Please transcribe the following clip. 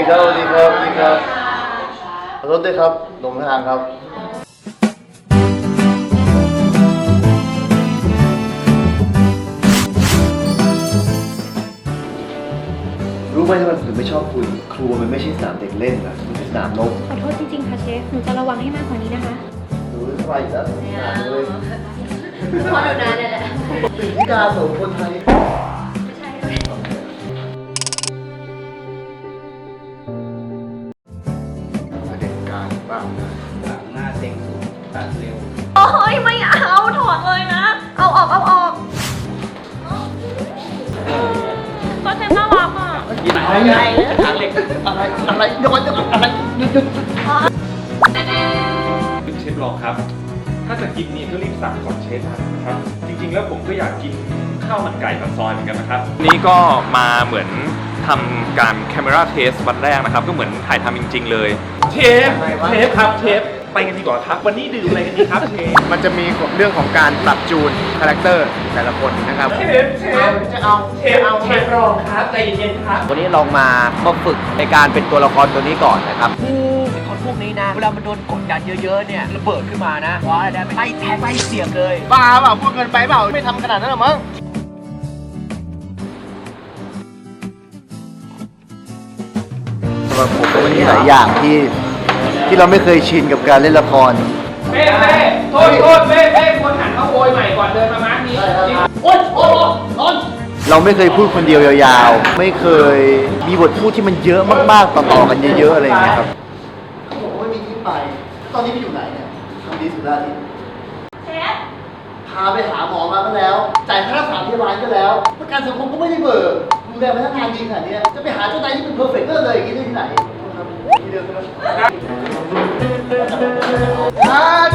ดีครับสวัสดีครับสวัสดีครับขอโทษด้วยครับหลงทางครับรู้ไหมทำไมผมถึงไม่ชอบคุณ ครูมันไม่ใช่สนามเด็กเล่นนะมันคือสนามรบขอโทษจริงๆ ค่ะเชฟ หนูจะระวังให้มากกว่านี้นะคะหนูสบายอยู่แล้วสนามเลยพอดูนานเนี่ยแหละเป็นธิดาสมคนไทย ตัดเร็ว โอ้ยไม่เอาถอดเลยนะ เอาออกเอาออกก็เชฟน่ารักอะอะไรเนี่ยอะไรอะไรอะไรเดี๋ยวก่อนเดี๋ยวก่อนอะไรหยุดหยุดคุณเชฟรองครับ ถ้าจะกินนี่ก็รีบสั่งก่อนเชฟนะครับ จริง ๆ แล้วผมก็อยากกินข้าวมันไก่กับซอยเหมือนกันนะครับ นี่ก็มาเหมือนทำการ camera test วันแรกนะครับ ก็เหมือนถ่ายทำจริง ๆ เลย เชฟ เชฟครับ เชฟ ไปกันดีกว่าครับ วันนี้ดื่มอะไรกันดีครับเชฟมันจะมีเรื่องของการปรับจูนคาแรคเตอร์แต่ละคนนะครับ เชฟเชฟจะเอาเชฟเอาเชฟรองครับใจเย็นๆครับวันนี้ลองมามาฝึกในการเป็นตัวละครตัวนี้ก่อนนะครับไอ้คนพวกนี้นะ เวลามันโดนกดดันเยอะๆเนี่ยระเบิดขึ้นมานะว้าได้ไปแทงไปเสียบเลยบ้าเปล่าพูดเกินไปเปล่าไม่ทำขนาดนั้นหรอมั้งสำหรับผมมันมีหลายอย่างที่ ที่เราไม่เคยชินกับการเล่นละคร เป้เป้โทษโทษเป้เป้ควรหันมาโวยใหม่ก่อนเดินมามาร์กนี้จริงโอ๊ยโอ๊ยโอ๊ยเราไม่เคยพูดคนเดียวยาวๆ ไม่เคยมีบทพูดที่มันเยอะมากๆต่อๆกันเยอะๆอะไรอย่างเงี้ยครับ เขาบอกว่าไม่มีที่ไป ตอนนี้ไปอยู่ไหนเนี่ยทำดีสุดแล้วที่เชฟพาไปหาหมอมาก็แล้ว จ่ายค่ารักษาพยาบาลก็แล้ว ประกันสังคมก็ไม่ได้เบิกดูแลพนักงานดีขนาดเนี้ยจะไปหาเจ้านายที่เป็นเพอร์เฟกต์เลยอย่างนี้ได้ที่ไหนครับที่เดิมใช่ไหมใช่ はい!